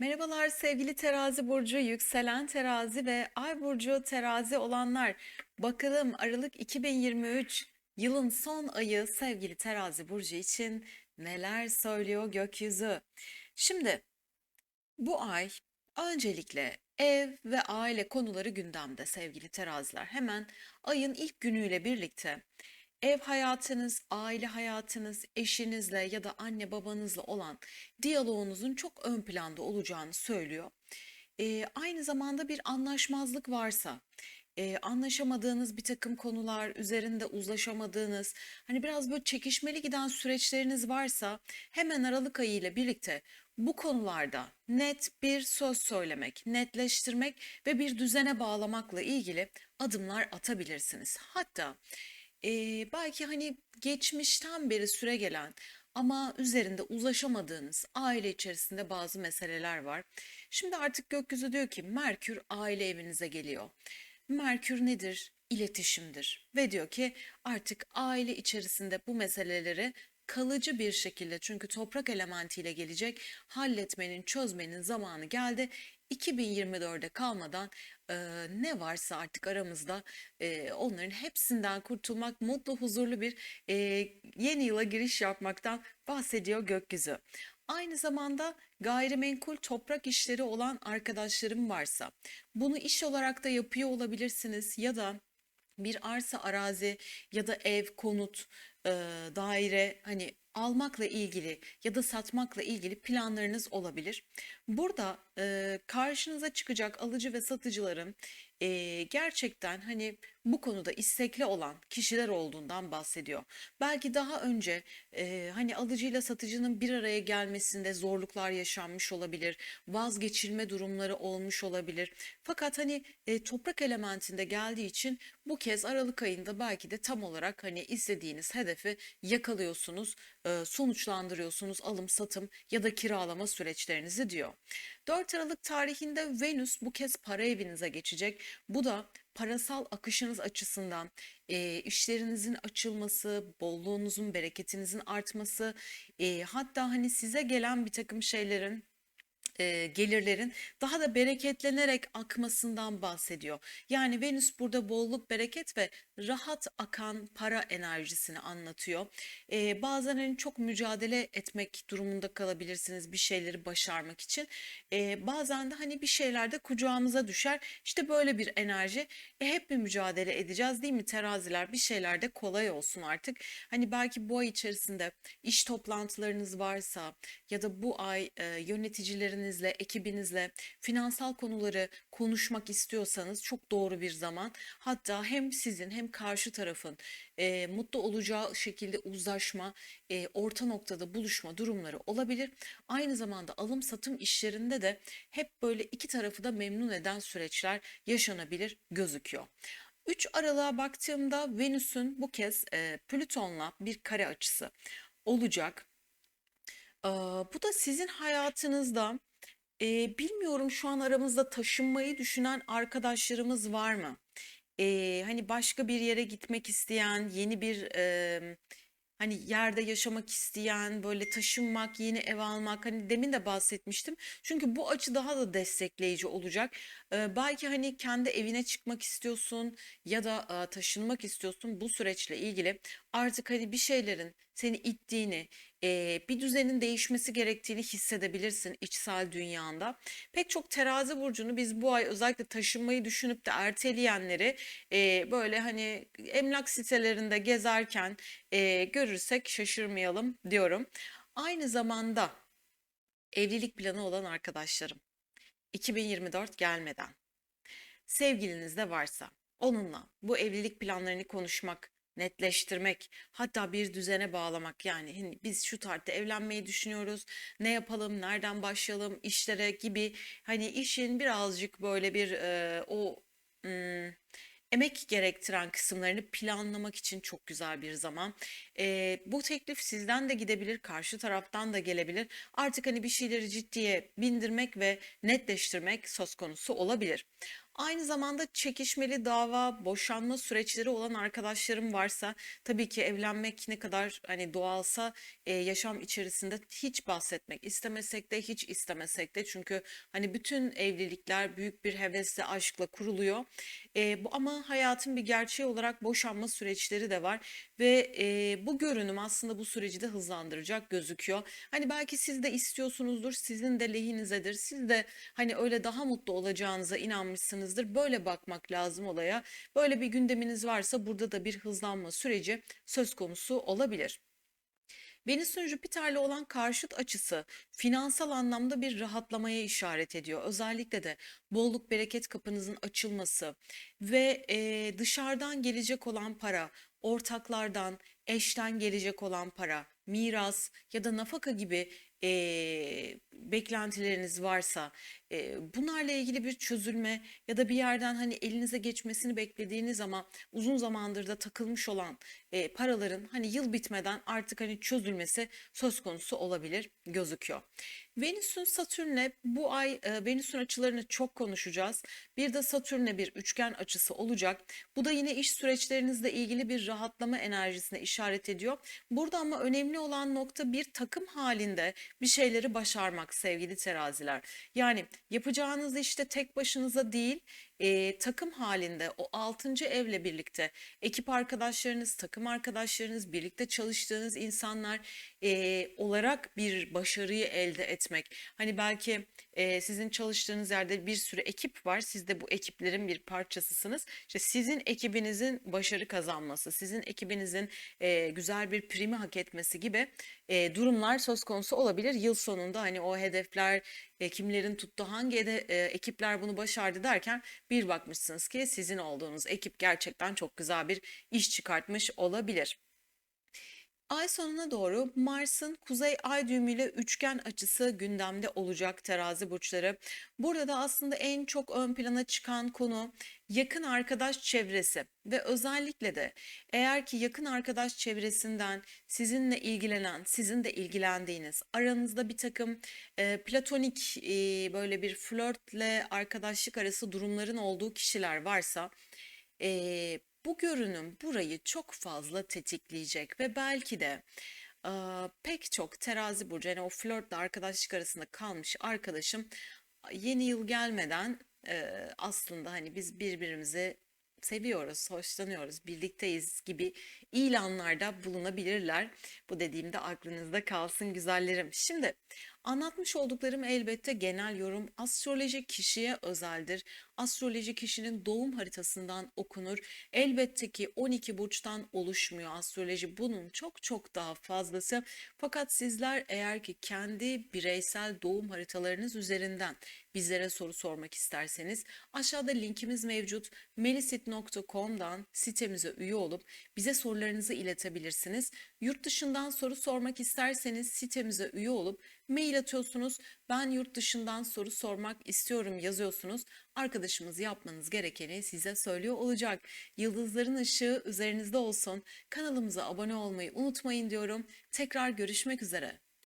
Merhabalar sevgili terazi burcu, yükselen terazi ve ay burcu terazi olanlar. Bakalım Aralık 2023 yılın son ayı sevgili terazi burcu için neler söylüyor gökyüzü? Şimdi bu ay öncelikle ev ve aile konuları gündemde sevgili teraziler. Hemen ayın ilk günüyle birlikte ev hayatınız, aile hayatınız, eşinizle ya da anne babanızla olan diyaloğunuzun çok ön planda olacağını söylüyor. Ee, aynı zamanda bir anlaşmazlık varsa, e, anlaşamadığınız bir takım konular, üzerinde uzlaşamadığınız, hani biraz böyle çekişmeli giden süreçleriniz varsa hemen Aralık ayı ile birlikte bu konularda net bir söz söylemek, netleştirmek ve bir düzene bağlamakla ilgili adımlar atabilirsiniz. Hatta Eee, belki hani geçmişten beri süregelen ama üzerinde uzlaşamadığınız aile içerisinde bazı meseleler var. Şimdi artık gökyüzü diyor ki Merkür aile evinize geliyor. Merkür nedir? İletişimdir. Ve diyor ki artık aile içerisinde bu meseleleri kalıcı bir şekilde çünkü toprak elementiyle gelecek halletmenin, çözmenin zamanı geldi. 2024'de kalmadan e, ne varsa artık aramızda e, onların hepsinden kurtulmak, mutlu, huzurlu bir e, yeni yıla giriş yapmaktan bahsediyor gökyüzü. Aynı zamanda gayrimenkul toprak işleri olan arkadaşlarım varsa bunu iş olarak da yapıyor olabilirsiniz ya da bir arsa, arazi ya da ev, konut, e, daire hani almakla ilgili ya da satmakla ilgili planlarınız olabilir. Burada e, karşınıza çıkacak alıcı ve satıcıların e, gerçekten hani bu konuda istekli olan kişiler olduğundan bahsediyor. Belki daha önce e, hani alıcıyla satıcının bir araya gelmesinde zorluklar yaşanmış olabilir, vazgeçilme durumları olmuş olabilir. Fakat hani e, toprak elementinde geldiği için bu kez Aralık ayında belki de tam olarak hani istediğiniz hedefi yakalıyorsunuz, e, sonuçlandırıyorsunuz alım satım ya da kiralama süreçlerinizi diyor. 4 Aralık tarihinde Venüs bu kez para evinize geçecek. Bu da parasal akışınız açısından e, işlerinizin açılması, bolluğunuzun, bereketinizin artması, e, hatta hani size gelen bir takım şeylerin e, gelirlerin daha da bereketlenerek akmasından bahsediyor. Yani Venüs burada bolluk, bereket ve rahat akan para enerjisini anlatıyor. E, bazen hani çok mücadele etmek durumunda kalabilirsiniz bir şeyleri başarmak için. E, bazen de hani bir şeylerde kucağımıza düşer. İşte böyle bir enerji. E, hep bir mücadele edeceğiz değil mi teraziler? Bir şeylerde kolay olsun artık. Hani belki bu ay içerisinde iş toplantılarınız varsa ya da bu ay e, yöneticilerinizle, ekibinizle finansal konuları konuşmak istiyorsanız çok doğru bir zaman. Hatta hem sizin hem karşı tarafın e, mutlu olacağı şekilde uzlaşma, e, orta noktada buluşma durumları olabilir. Aynı zamanda alım satım işlerinde de hep böyle iki tarafı da memnun eden süreçler yaşanabilir gözüküyor. 3 Aralık'a baktığımda Venüs'ün bu kez e, Plüton'la bir kare açısı olacak. Ee, bu da sizin hayatınızda e, bilmiyorum şu an aramızda taşınmayı düşünen arkadaşlarımız var mı? Ee, hani başka bir yere gitmek isteyen, yeni bir e, hani yerde yaşamak isteyen, böyle taşınmak, yeni ev almak. Hani demin de bahsetmiştim. Çünkü bu açı daha da destekleyici olacak. Ee, belki hani kendi evine çıkmak istiyorsun ya da e, taşınmak istiyorsun. Bu süreçle ilgili artık hani bir şeylerin seni ittiğini, e, bir düzenin değişmesi gerektiğini hissedebilirsin içsel dünyanda. Pek çok terazi burcunu biz bu ay özellikle taşınmayı düşünüp de erteleyenleri e, böyle hani emlak sitelerinde gezerken e, görürsek şaşırmayalım diyorum. Aynı zamanda evlilik planı olan arkadaşlarım 2024 gelmeden sevgiliniz de varsa onunla bu evlilik planlarını konuşmak, netleştirmek, hatta bir düzene bağlamak yani hani biz şu tarihte evlenmeyi düşünüyoruz. Ne yapalım, nereden başlayalım, işlere gibi hani işin birazcık böyle bir e, o ım, emek gerektiren kısımlarını planlamak için çok güzel bir zaman. E, bu teklif sizden de gidebilir, karşı taraftan da gelebilir. Artık hani bir şeyleri ciddiye bindirmek ve netleştirmek söz konusu olabilir. Aynı zamanda çekişmeli dava, boşanma süreçleri olan arkadaşlarım varsa tabii ki evlenmek ne kadar hani doğalsa e, yaşam içerisinde hiç bahsetmek istemesek de hiç istemesek de çünkü hani bütün evlilikler büyük bir hevesle, aşkla kuruluyor. E, bu ama hayatın bir gerçeği olarak boşanma süreçleri de var ve e, bu görünüm aslında bu süreci de hızlandıracak gözüküyor. Hani belki siz de istiyorsunuzdur, sizin de lehinizedir. Siz de hani öyle daha mutlu olacağınıza inanmışsınızdır. Böyle bakmak lazım olaya. Böyle bir gündeminiz varsa burada da bir hızlanma süreci söz konusu olabilir. Venüs'ün Jüpiter'le olan karşıt açısı finansal anlamda bir rahatlamaya işaret ediyor. Özellikle de bolluk bereket kapınızın açılması ve e, dışarıdan gelecek olan para, ortaklardan, eşten gelecek olan para, miras ya da nafaka gibi e, beklentileriniz varsa e, bunlarla ilgili bir çözülme ya da bir yerden hani elinize geçmesini beklediğiniz ama uzun zamandır da takılmış olan e, paraların hani yıl bitmeden artık hani çözülmesi söz konusu olabilir gözüküyor. Venüs'ün Satürn'le bu ay e, Venüs'ün açılarını çok konuşacağız. Bir de Satürn'le bir üçgen açısı olacak. Bu da yine iş süreçlerinizle ilgili bir rahatlama enerjisine işaret ediyor. Burada ama önemli olan nokta bir takım halinde bir şeyleri başarmak sevgili teraziler. Yani yapacağınız işte tek başınıza değil e, takım halinde o altıncı evle birlikte ekip arkadaşlarınız, takım arkadaşlarınız, birlikte çalıştığınız insanlar e, olarak bir başarıyı elde etmek. Hani belki e, sizin çalıştığınız yerde bir sürü ekip var. Siz de bu ekiplerin bir parçasısınız. İşte sizin ekibinizin başarı kazanması, sizin ekibinizin e, güzel bir primi hak etmesi gibi e, durumlar söz konusu olabilir. Yıl sonunda hani o hedefler e, kimlerin tuttu, hangi ede- e, ekipler bunu başardı derken bir bakmışsınız ki sizin olduğunuz ekip gerçekten çok güzel bir iş çıkartmış olabilir. Ay sonuna doğru Mars'ın kuzey ay düğümüyle üçgen açısı gündemde olacak terazi burçları. Burada da aslında en çok ön plana çıkan konu yakın arkadaş çevresi ve özellikle de eğer ki yakın arkadaş çevresinden sizinle ilgilenen, sizin de ilgilendiğiniz, aranızda bir takım e, platonik e, böyle bir flörtle arkadaşlık arası durumların olduğu kişiler varsa Eee, bu görünüm burayı çok fazla tetikleyecek ve belki de aa, pek çok terazi burcu yani o flörtle arkadaşlık arasında kalmış arkadaşım yeni yıl gelmeden eee, aslında hani biz birbirimizi seviyoruz, hoşlanıyoruz, birlikteyiz gibi ilanlarda bulunabilirler. Bu dediğimde aklınızda kalsın güzellerim. Şimdi anlatmış olduklarım elbette genel yorum. Astroloji kişiye özeldir. Astroloji kişinin doğum haritasından okunur. Elbette ki 12 burçtan oluşmuyor astroloji. Bunun çok çok daha fazlası. Fakat sizler eğer ki kendi bireysel doğum haritalarınız üzerinden bizlere soru sormak isterseniz aşağıda linkimiz mevcut. melisit.com'dan sitemize üye olup bize sorularınızı iletebilirsiniz. Yurt dışından soru sormak isterseniz sitemize üye olup atıyorsunuz. Ben yurt dışından soru sormak istiyorum yazıyorsunuz. Arkadaşımız yapmanız gerekeni size söylüyor olacak. Yıldızların ışığı üzerinizde olsun. Kanalımıza abone olmayı unutmayın diyorum. Tekrar görüşmek üzere.